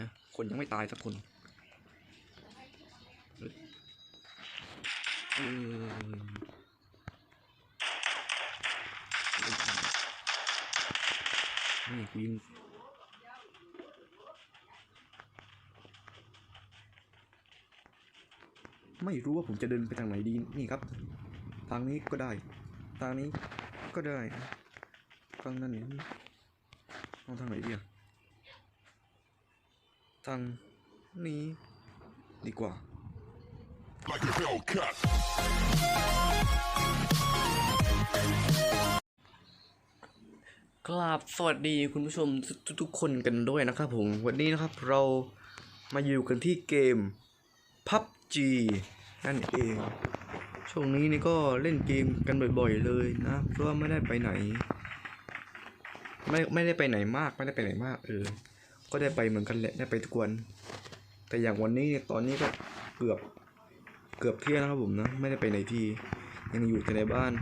นะ คนยังไม่ตายสักคนเออนี่กูยิงไม่รู้ว่าผมจะเดินไปทางไหนดีนี่ครับ ทางนี้ก็ได้ ทางนี้ก็ได้ทางนั้นนี่เอาทางไหนดีอะ ทางนี้ดีกว่า like a Hellcat. กราบสวัสดีคุณผู้ชมทุกทุกๆคนกันด้วยนะครับผม วันนี้นะครับเรามาอยู่กันที่เกม PUBG นั่นเอง ช่วงนี้นี่ก็เล่นเกมกันบ่อยๆเลยนะ เพราะว่าไม่ได้ไปไหน ไม่ไม่ได้ไปไหนมาก ไม่ได้ไปไหนมากเออ ก็ได้ไปเหมือนกันแหละได้ไปทุกวัน แต่อย่างวันนี้ตอนนี้ก็เกือบเกือบเที่ยงแล้วครับผมนะไม่ได้ไปไหนที่ ยังอยู่แต่ในบ้าน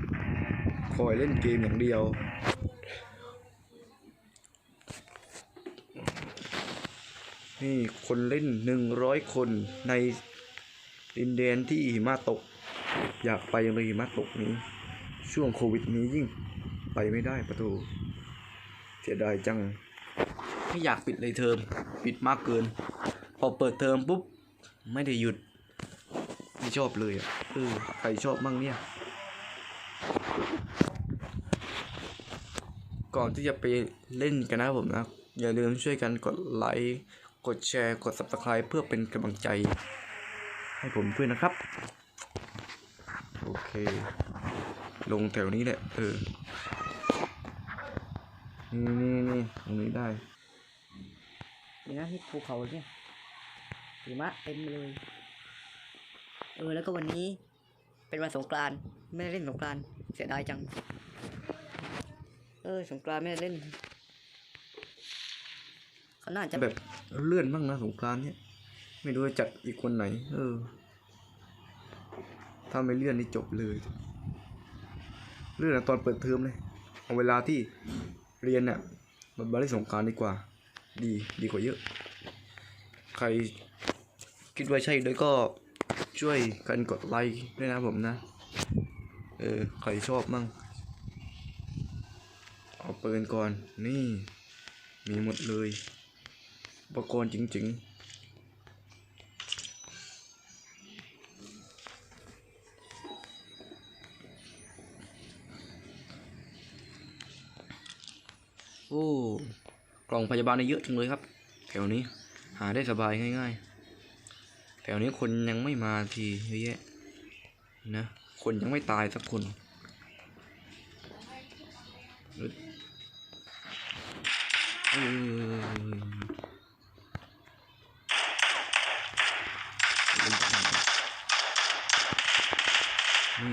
คอยเล่นเกมอย่างเดียวนี่คนเล่นหนึ่งร้อยคนในดินแดนที่หิมะตก อยากไปเลยหิมะตกนี้ ช่วงโควิดนี้ยิ่งไปไม่ได้ประตูเสียดายจัง ไม่อยากปิดเลยเทอมปิดมากเกิน พอเปิดเทอมปุ๊บ ไม่ได้หยุด ไม่ชอบเลยอะเออใครชอบมั่งเนี่ย ก่อนที่จะไปเล่นกันนะผมนะ อย่าลืมช่วยกันกดไลค์กดแชร์กด subscribe เพื่อเป็นกำลังใจ ให้ผมด้วยนะครับ โอเค ลงแถวนี้แหละเออนี่นี่นี่ตรงนี้ได้ นี่นะที่ภูเขาเนี่ยหิมะเต็มเลย เออแล้วก็วันนี้ เป็นวันสงกรานต์ไม่ได้เล่นสงกรานต์เสียดายจัง เออสงกรานต์ไม่ได้เล่นเขาน่าจะแบบเลื่อนบ้างนะสงกรานต์เนี่ย ไม่รู้จะจัดอีกคนไหน เออ ถ้าไม่เลื่อนนี่จบเลย เลื่อนตอนเปิดเทอมเลย เอาเวลาที่เรียนเนี่ยมาเล่นสงกรารดีกว่า ดีดีกว่าเยอะ ใครคิดว่าใช่ด้วยก็ช่วยกันกดไลค์ด้วยนะผมนะ เออ ใครชอบมั่ง เอาปืนก่อน นี่ มีหมดเลย อุปกรณ์จริง ๆ กล่องพยาบาลนี่เยอะจังเลยครับแถวนี้หาได้สบายง่ายๆแถวนี้คนยังไม่มาทีเยอะแยะนะคนยังไม่ตายสักคนน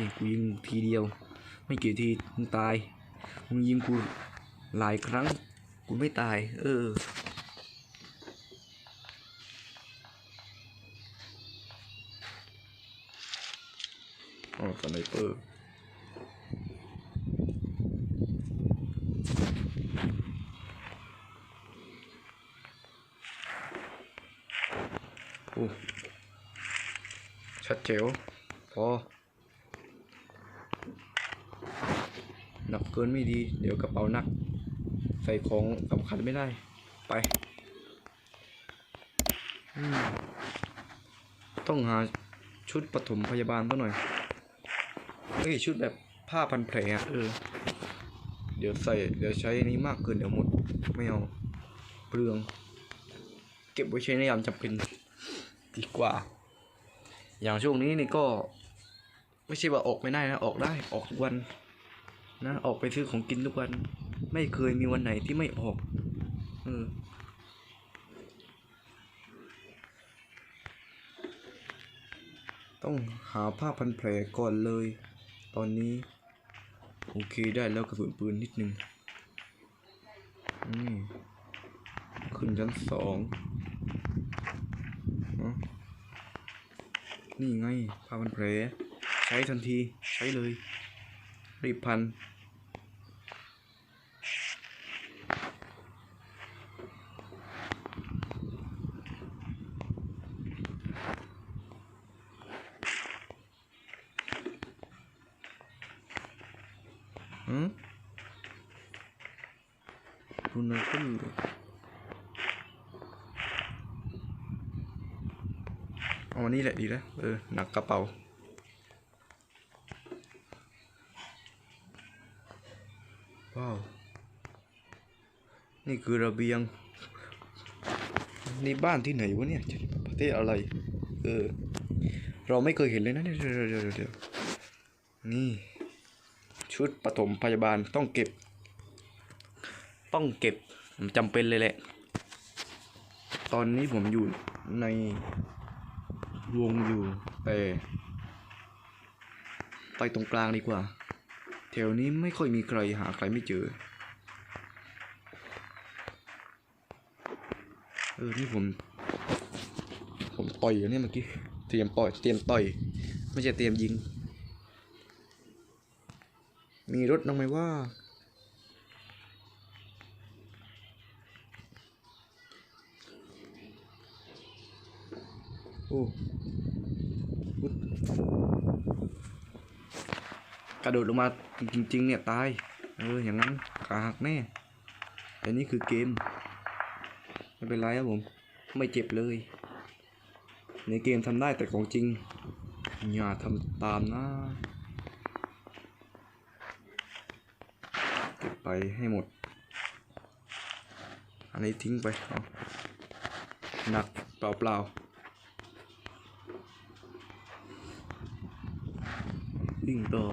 ี่กูยิงทีเดียว ไม่กี่ทีมึงตายมึงยิงกูหลายครั้ง กูไม่ตาย เออ อ๋อสไนเปอร์โอ้ชัดเจ๋วพอหนักเกินไม่ดี เดี๋ยวกระเป๋าหนัก ใส่ของสำคัญไม่ได้ ไปต้องหาชุดปฐมพยาบาลซะหน่อยเอ้ยชุดแบบผ้าพันแผลอะเออ เดี๋ยวใส่ เดี๋ยวใช้อันนี้มากเกินเดี๋ยวหมด ไม่เอา เปลือง เก็บไว้ใช้ในยามจำเป็นดีกว่า อย่างช่วงนี้นี่ก็ ไม่ใช่ว่าออกไม่ได้นะ ออกได้ ออกทุกวัน นะ ออกไปซื้อของกินทุกวัน ไม่เคยมีวันไหนที่ไม่ออก เออต้องหาผ้าพันแผลก่อนเลย ตอนนี้ โอเคได้แล้วกระสุนปืนนิดนึงนี่ขึ้นชั้นสองนี่ไงผ้าพันแผล ใช้ทันทีใช้เลย รีบพัน หืมคุณนะคุณเอาวันนี้แหละดีแล้วเออ หนักกระเป๋าว้าว นี่คือระเบียง นี่บ้านที่ไหนวะเนี่ย ประเทศอะไร เออ เราไม่เคยเห็นเลยนะเดี๋ยวเดี๋ยวเดี๋ยวนี่ ชุดปฐมพยาบาลต้องเก็บ ต้องเก็บจำเป็นเลยแหละ ตอนนี้ผมอยู่ในวงอยู่แต่ไปตรงกลางดีกว่า แถวนี้ไม่ค่อยมีใครหาใครไม่เจอ เออ นี่ผม ผมต่อยอยู่เนี่ยเมื่อกี้ เตรียมป่อย เตรียมต่อย ไม่ใช่เตรียมยิง มีรถน้องไหมว่าโอ้กระโดดลงมาจริง ๆ เนี่ย ตาย เออ อย่างนั้นขาหักแน่ แต่นี่คือเกม ไม่เป็นไรครับผม ไม่เจ็บเลย ในเกมทำได้แต่ของจริง อย่าทำตามนะ เก็บ ไปให้หมด อันนี้ทิ้งไปหนักเปล่าเปล่าๆวิ่งต่อ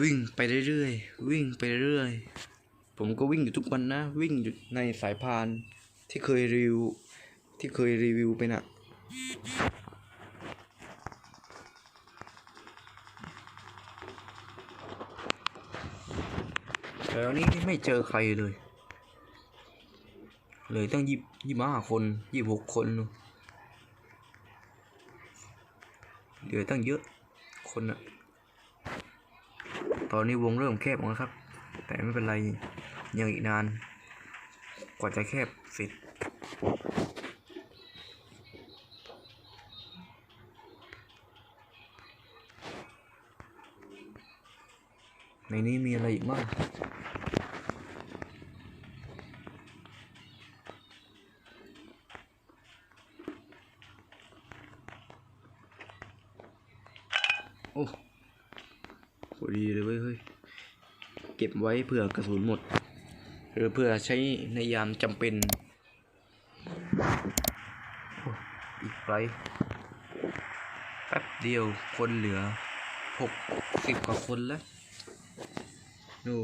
วิ่งไปเรื่อยๆ วิ่งไปเรื่อยๆ ผมก็วิ่งอยู่ทุกวันนะ วิ่งอยู่ในสายพานที่เคยรีวิว ที่เคยรีวิวไปน่ะ แล้วนี้ไม่เจอใครเลย เลยตั้งยี่ยี่ห้าคนยี่หกคนเหลือตั้งเยอะคนอะตอนนี้วงเริ่มแคบลงแล้วครับ แต่ไม่เป็นไรยังอีกนาน กว่าจะแคบเสร็จในนี้มีอะไรอีกบ้าง ไว้เผื่อกระสุนหมด หรือเผื่อใช้ในยามจำเป็นอ้อีกไรแป๊บเดียวคนเหลือหกสิบกว่าคนแล้วดู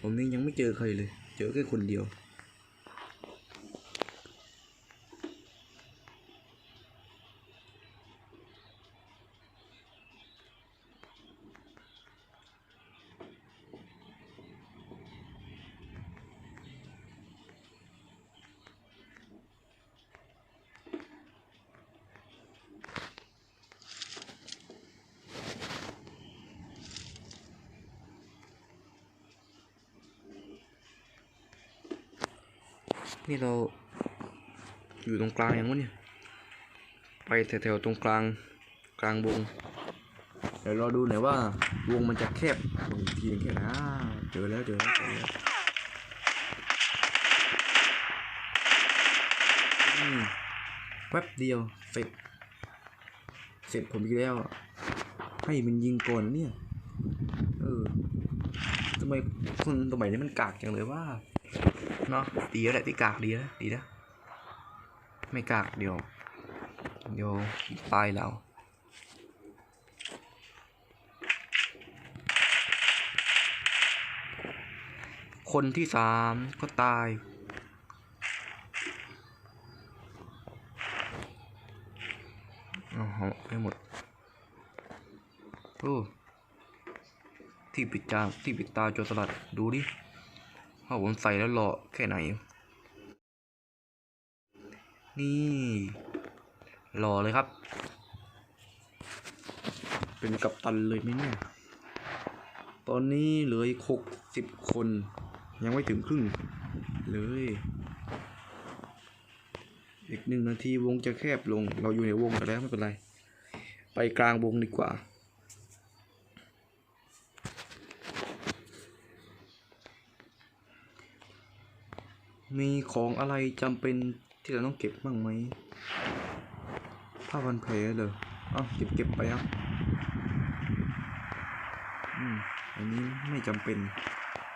ผมนี่ยังไม่เจอใครเลย เจอแค่คนเดียว นี่เรา อยู่ตรงกลางอยังวะเนี่ย ไปแถวๆตรงกลางกลางวง เดี๋ยวรอดูหน่อยว่าวงมันจะแคบลงทีนึงแค่ไหนอ่าเจอแล้วเจอแล้วเจอแล้วแป๊บเดียวเสร็จเสร็จผมอีกแล้ว ให้มันยิงก่อนเนี่ย เออทำไมคนสมัยนี้มันกากจังเลยว่า เนาะดีแล้วแหละที่กากดีแล้วดีแล้วไม่กากเดี๋ยวเดี๋ยวตายเราคนที่สามก็ตายอาเอาให้หมด โอ้ ที่ปิดตาที่ปิดตาโจรสลัด ดูดิ ว่าผมใส่แล้วหล่อแค่ไหน นี่หล่อเลยครับ เป็นกัปตันเลยไหมเนี่ย ตอนนี้เหลืออีกหกสิบคน ยังไม่ถึงครึ่ง เลย อีกหนึ่งนาทีวงจะแคบลง เราอยู่ในวงกันแล้วไม่เป็นไร ไปกลางวงดีกว่า มีของอะไรจำเป็นที่เราต้องเก็บบ้างไหมผ้าพันแผลเหรอเอ้าเก็บเก็บไปครับอืมอันนี้ไม่จำเป็น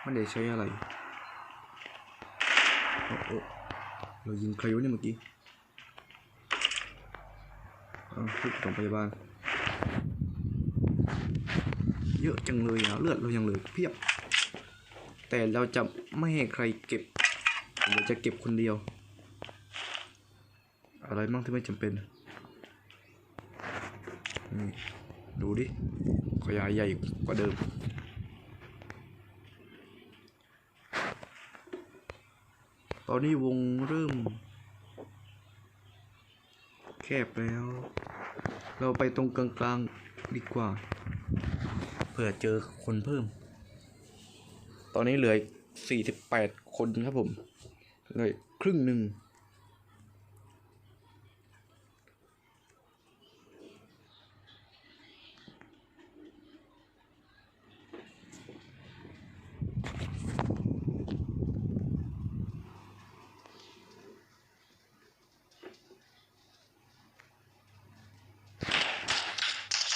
ไม่ได้ใช้อะไรโอ้โอ้เรายิงใครวะเนี่ยเมื่อกี้เอาชุดของพยาบาลเยอะจังเลยอะเลือดเรายังเหลือเพียบ แต่เราจะไม่ให้ใครเก็บ เราจะเก็บคนเดียว อะไรบ้างที่ไม่จำเป็นนี่ดูดิขยายใหญ่กว่าเดิม ตอนนี้วงเริ่ม แคบแล้ว เราไปตรงกลางๆดีกว่า เผื่อเจอคนเพิ่ม ตอนนี้เหลือสี่สิบแปดคนครับผม เลยครึ่งหนึ่ง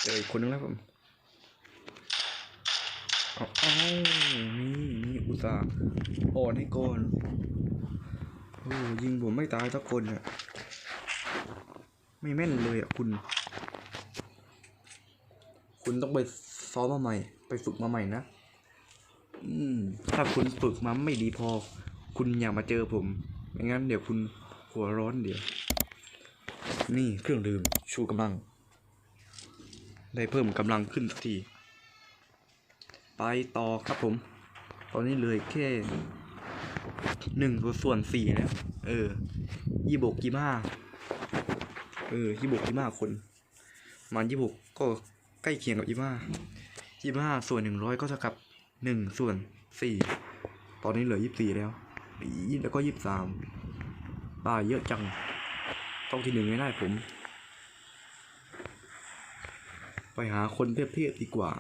เจออีกคนนึงแล้วผมเอาเอานี่นี่อุตส่าห์อ่อนให้ก่อน อ้ยิงผมไม่ตายสักคนอะไม่แม่นเลยอะคุณ คุณต้องไปซ้อมมาใหม่ ไปฝึกมาใหม่นะอืมถ้าคุณฝึกมาไม่ดีพอ คุณอย่ามาเจอผมไม่งั้นเดี๋ยวคุณหัวร้อนเดี๋ยว นี่เครื่องดื่มชูกำลัง ได้เพิ่มกำลังขึ้นสักที ไปต่อครับผม ตอนนี้เลยแค่ หนึ่งส่วนสี่แล้วเออยี่บกยี่ห้าเออยี่บกยี่ห้าคนมันยี่บกก็ใกล้เคียงกับยี่ห้ายี่ห้าส่วนหนึ่งร้อยก็เท่ากับหนึ่งส่วนสี่ตอนนี้เหลือยี่สี่แล้วแล้วก็ยี่สามป้าเยอะจัง ต้องที่หนึ่งไม่ได้ผม ไปหาคนเทียบๆดีกว่า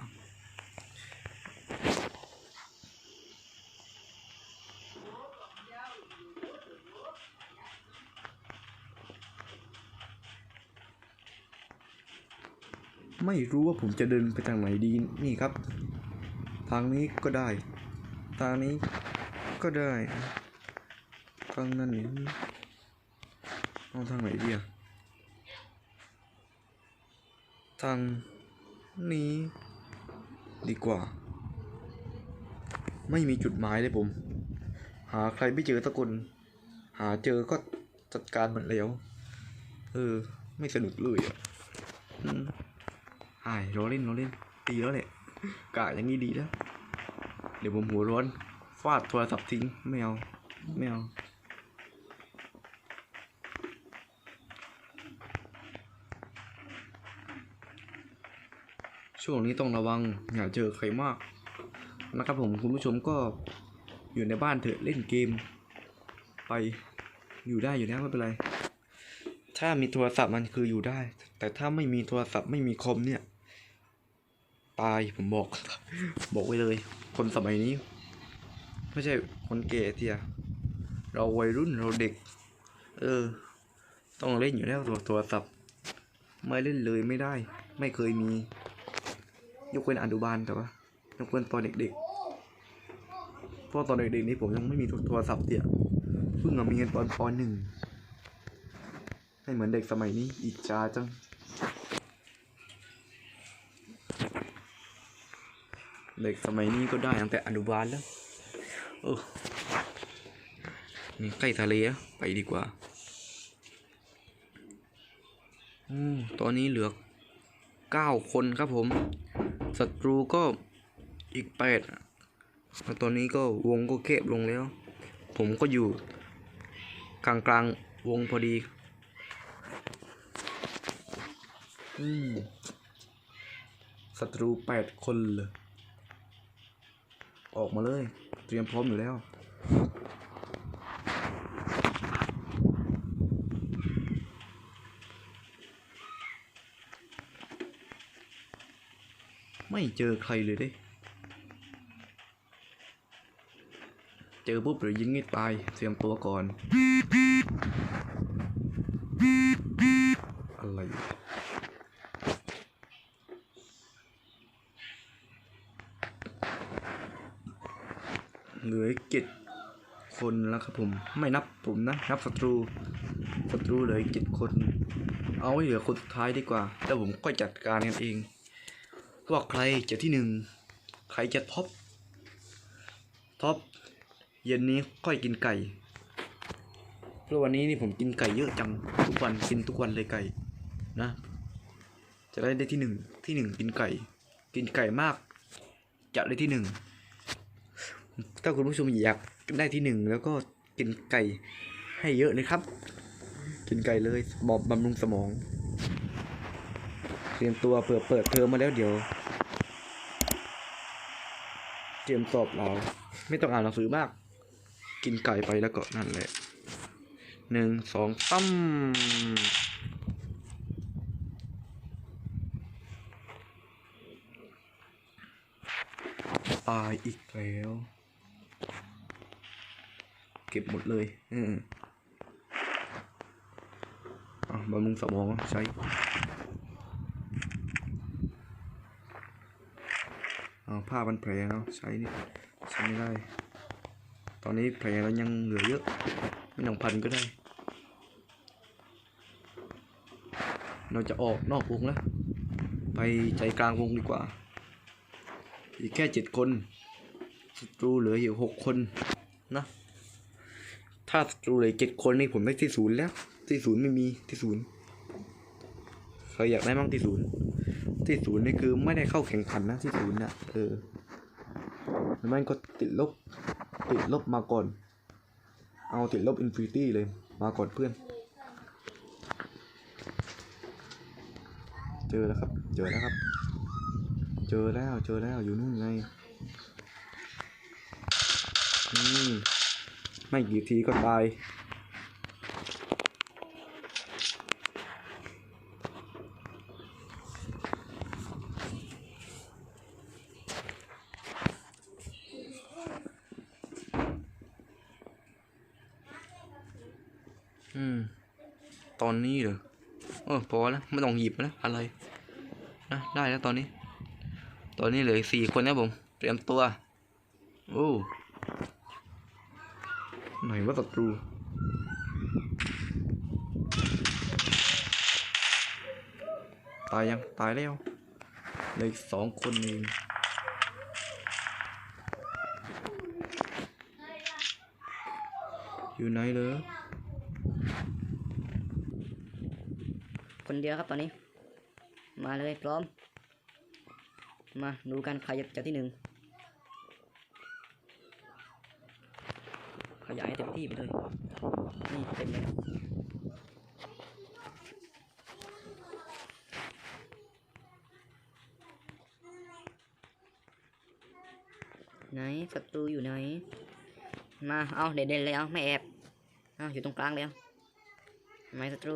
ไม่รู้ว่าผมจะเดินไปทางไหนดีนี่ครับ ทางนี้ก็ได้ ทางนี้ก็ได้ทางนั้นนี่เอาทางไหนดีอะทางนี้ดีกว่า ไม่มีจุดหมายเลยผม หาใครไม่เจอสักคนหาเจอก็จัดการมันแล้ว เออ ไม่สนุกเลยอะ อืมไอ้รอเล่นรอเล่นตีแล้วแหละกะอย่างนี้ดีแล้ว เดี๋ยวผมหัวร้อนฟาดโทรศัพท์ทิ้งไม่เอาไม่เอาช่วงนี้ต้องระวังอย่าเจอใครมาก นะครับผมคุณผู้ชมก็อยู่ในบ้านเถอะเล่นเกม ไปอยู่ได้อยู่แล้วไม่เป็นไร ถ้ามีโทรศัพท์มันคืออยู่ได้ แต่ถ้าไม่มีโทรศัพท์ไม่มีคอมเนี่ย ตายผมบอก บอกไว้เลย คนสมัยนี้ ไม่ใช่คนแก่เทียเราวัยรุ่นเราเด็ก เออ ต้องเล่นอยู่แล้วตัวโทรศัพท์ไม่เล่นเลยไม่ได้ ไม่เคยมี ยกเว้นอนุบาลแต่ว่ายกเว้นตอนเด็กๆเพราะตอนเด็กๆนี้ผมยังไม่มีโทรศัพท์เตี่ยเพิ่งมีเงินตอนปหนึ่งให้เหมือนเด็กสมัยนี้อีกจาจัง เด็กสมัยนี้ก็ได้ตั้งแต่อนุบาลแล้วเออนี่ใกล้ทะเลอะไปดีกว่าอตอนนี้เหลือเก้าคนครับผม ศัตรูก็อีกแปดแล้วตอนนี้ก็วงก็แคบลงแล้ว ผมก็อยู่กลางกลางวงพอดี อืมศัตรูแปดคนเลย ออกมาเลย เตรียมพร้อมอยู่แล้ว ไม่เจอใครเลยเด้ เจอปุ๊บเดี๋ยวยิงให้ตาย เตรียมตัวก่อน อะไรอยู่เหลือเจ็ดค นแล้วครับผมไม่นับผมนะนับศัตรูศัตรูเหลือเจ็ดคน เอาไว้เหลือคนสุดท้ายดีกว่าแล้วผมก็จัดการกันเองว่าใครจะที่หนึ่งใครจะท็อปท็อปเย็นนี้ค่อยกินไก่เพราะวันนี้นี่ผมกินไก่เยอะจังทุกวันกินทุกวันเลยไก่นะ จะได้ได้ที่หนึ่งที่หนึ่งกินไก่ กินไก่มาก จะได้ที่หนึ่ง ถ้าคุณผู้ชมอยากได้ที่หนึ่งแล้วก็กินไก่ให้เยอะเลยครับ กินไก่เลยบอบบำรุงสมอง เตรียมตัวเปิดเปิดเทอมมาแล้วเดี๋ยว เตรียมสอบเราไม่ต้องอ่านหนังสือมาก กินไก่ไปแล้วก็นั่นแหละหนึ่งสองตั้มตายอีกแล้ว เก็บหมดเลยอืมอะบำรุงสมองใช้เอาผ้าพันแผลเนาะใช้นี่ใช้ไม่ได้ ตอนนี้แผลเรายังเหลือเยอะ ไม่ต้องพันก็ได้ เราจะออกนอกวงแล้ว ไปใจกลางวงดีกว่า อีกแค่เจ็ดคนศัตรูเหลืออยู่หกคนนะ ถ้าตรูเลือเจ็ดคนนี่ผมได้ที่ศูนย์แล้ว ที่ศูนย์ไม่มีที่ศูนย์ใครอยากได้บ้างที่ศูนย์ที่ศูนย์นี่คือไม่ได้เข้าแข่งขันนะที่ศูนย์น่ะเออหรือไม่ก็ติดลบ ติดลบมาก่อน เอาติดลบอินฟินิตี้เลย มาก่อนเพื่อน เจอแล้วครับ เจอแล้วครับ เจอแล้ว เจอแล้ว อยู่นู่นไงนี่ ไม่กี่ทีก็ตาย อืม ตอนนี้เหรอเออพอแล้วไม่ต้องหยิบแล้วอะไรนะได้แล้วตอนนี้ ตอนนี้เหลือสี่คนนะผม เตรียมตัว โอ้ ไหนว่าศัตรูตายยังตายแล้วเลืออีกสองคนเองอยู่ไหนเลยคนเดียวครับตอนนี้ มาเลยพร้อม มาดูกันใครจะจะที่หนึ่ง ขยายให้เต็มที่ไปเลยนี่เต็มเลยครับไหนศัตรูอยู่ไหน มา เอาเด่นๆเลยเอาไม่แอบเอาอยู่ตรงกลางเลยเอาไหนศัตรู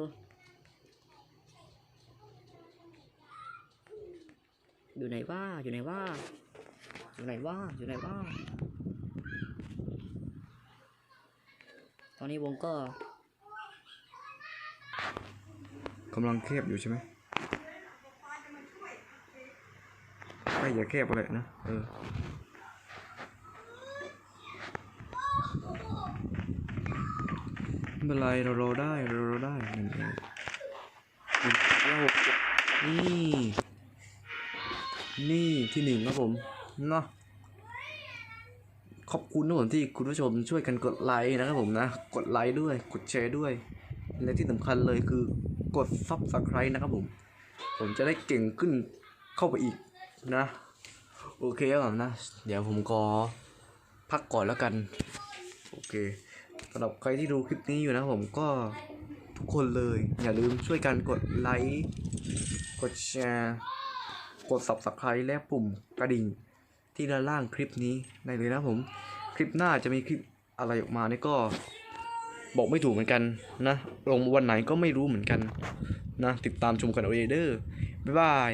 อยู่ไหนว่าอยู่ไหนว่าอยู่ไหนว่าอยู่ไหนว่า อนนี้วงก็กำลังแคบอยู่ใช่ไหมไม่อย่าแคบอะไรนะ เออไม่เป็นไรเรารอได้เรารอได้นั่นเองหนึ่งนี่ นี่ที่หนึ่งครับผม เนาะ ขอบคุณทุกคนที่คุณผู้ชมช่วยกันกดไลค์นะครับผมนะ กดไลค์ด้วย กดแชร์ด้วย และที่สำคัญเลยคือกด subscribe นะครับผม ผมจะได้เก่งขึ้นเข้าไปอีกนะ โอเคครับผมนะ เดี๋ยวผมก็พักก่อนแล้วกัน โอเคสำหรับใครที่ดูคลิปนี้อยู่นะผมก็ทุกคนเลย อย่าลืมช่วยกันกดไลค์ กดแชร์ กด subscribe และปุ่มกระดิ่ง ที่ด้านล่างคลิปนี้ได้เลยนะผม คลิปหน้าจะมีคลิปอะไรออกมาเนี่ยก็บอกไม่ถูกเหมือนกันนะลงวันไหนก็ไม่รู้เหมือนกันนะติดตามชมกันเอาเองเด้อบ๊ายบาย